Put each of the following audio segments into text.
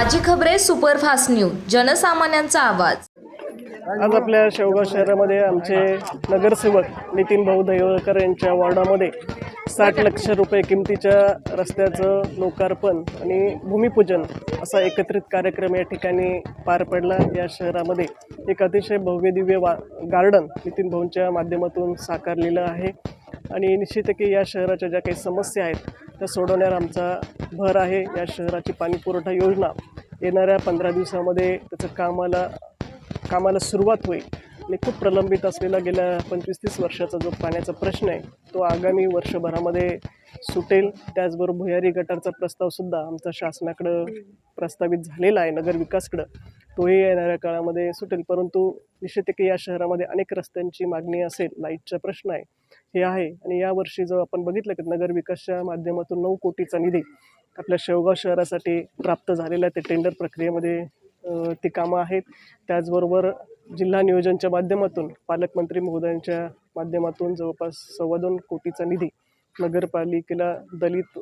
Express superfast news जनसामान्यांचा आवाज. आज आपल्या शेवगाव शहरामध्ये आमचे नगरसेवक नितीन भाऊ दहिवळकर यांच्या वॉर्डामध्ये साठ लक्ष रुपये किमतीच्या रस्त्याचं लोकार्पण आणि भूमिपूजन असा एकत्रित कार्यक्रम या ठिकाणी पार पडला. या शहरामध्ये एक अतिशय भव्यदिव्य वा गार्डन नितीन भाऊंच्या माध्यमातून साकारलेलं आहे. आणि निश्चित की या शहराच्या ज्या काही समस्या आहेत त्या सोडवण्यावर आमचा भर आहे. या शहराची पाणीपुरवठा योजना येणाऱ्या पंधरा दिवसामध्ये त्याचं कामाला कामाला सुरुवात होईल. आणि खूप प्रलंबित असलेला गेल्या पंचवीस तीस वर्षाचा जो पाण्याचा प्रश्न आहे तो आगामी वर्षभरामध्ये सुटेल. त्याचबरोबर भुयारी गटारचा प्रस्तावसुद्धा आमचा शासनाकडं प्रस्तावित झालेला आहे नगरविकासकडं. तोही येणाऱ्या काळामध्ये सुटेल. परंतु निश्चित की या शहरामध्ये अनेक रस्त्यांची मागणी असेल लाईटचा प्रश्न आहे. हे आहे. आणि यावर्षी जो आपण बघितलं की नगर विकासच्या माध्यमातून नऊ कोटीचा निधी आपल्या शेवगाव शहरासाठी प्राप्त झालेला आहे. ते टेंडर प्रक्रियेमध्ये ती कामं आहेत. त्याचबरोबर जिल्हा नियोजनच्या माध्यमातून पालकमंत्री महोदयांच्या माध्यमातून जवळपास सव्वा दोन कोटीचा निधी नगरपालिकेला दलित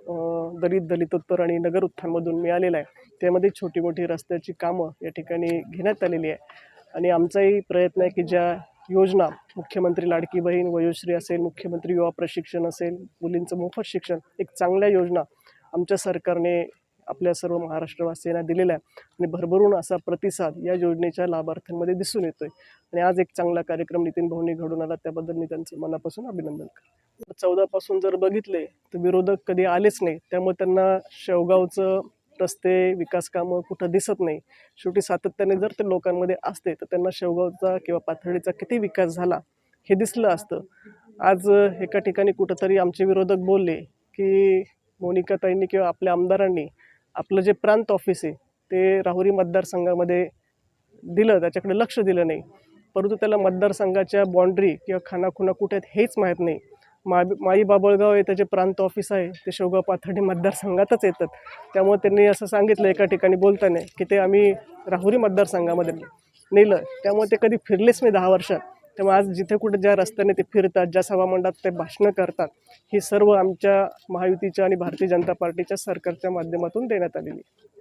दलित दलितोत्तर आणि नगर उत्थानमधून मिळालेला आहे. त्यामध्ये छोटी मोठी रस्त्याची कामं या ठिकाणी घेण्यात आलेली आहे. आणि आमचाही प्रयत्न आहे की ज्या योजना मुख्यमंत्री लाडकी बहीण वयोश्री असेल मुख्यमंत्री युवा प्रशिक्षण असेल मुलींचं मोफत शिक्षण एक चांगल्या योजना आमच्या सरकारने आपल्या सर्व महाराष्ट्रवासियांना दिलेला आहे. आणि भरभरून असा प्रतिसाद या योजनेच्या लाभार्थ्यांमध्ये दिसून येतो आहे आणि आज एक चांगला कार्यक्रम नितीन भाऊंनी घडून आला त्याबद्दल मी त्यांचं मनापासून अभिनंदन करतो. चौदापासून जर बघितले तर विरोधक कधी आलेच नाही. त्यामुळे त्यांना शेवगावचं रस्ते विकास कामं कुठं दिसत नाही. शेवटी सातत्याने जर ते लोकांमध्ये असते तर त्यांना शेवगावचा किंवा पाथर्डीचा किती विकास झाला हे दिसलं असतं. आज एका ठिकाणी कुठंतरी आमचे विरोधक बोलले की मोनिकाताईंनी किंवा आपल्या आमदारांनी आपलं जे प्रांत ऑफिस आहे ते राहुरी मतदारसंघामध्ये दिलं त्याच्याकडे लक्ष दिलं नाही. परंतु त्याला मतदारसंघाच्या बाँड्री किंवा खानाखुणा कुठे आहेत हेच माहीत नाही. मा माई बाबळगाव हे त्याचे प्रांत ऑफिस आहे ते शेवगाव पाथर्डी मतदारसंघातच येतात. त्यामुळे त्यांनी असं सांगितलं एका ठिकाणी बोलताना की ते आम्ही राहुरी मतदारसंघामध्ये नेलं. त्यामुळे ते कधी फिरलेच नाही दहा वर्षात. तेव्हा आज जिथे कुठे ज्या रस्त्याने ते फिरतात ज्या सभामंडळात ते भाषणं करतात ही सर्व आमच्या महायुतीच्या आणि भारतीय जनता पार्टीच्या सरकारच्या माध्यमातून देण्यात आलेली आहे.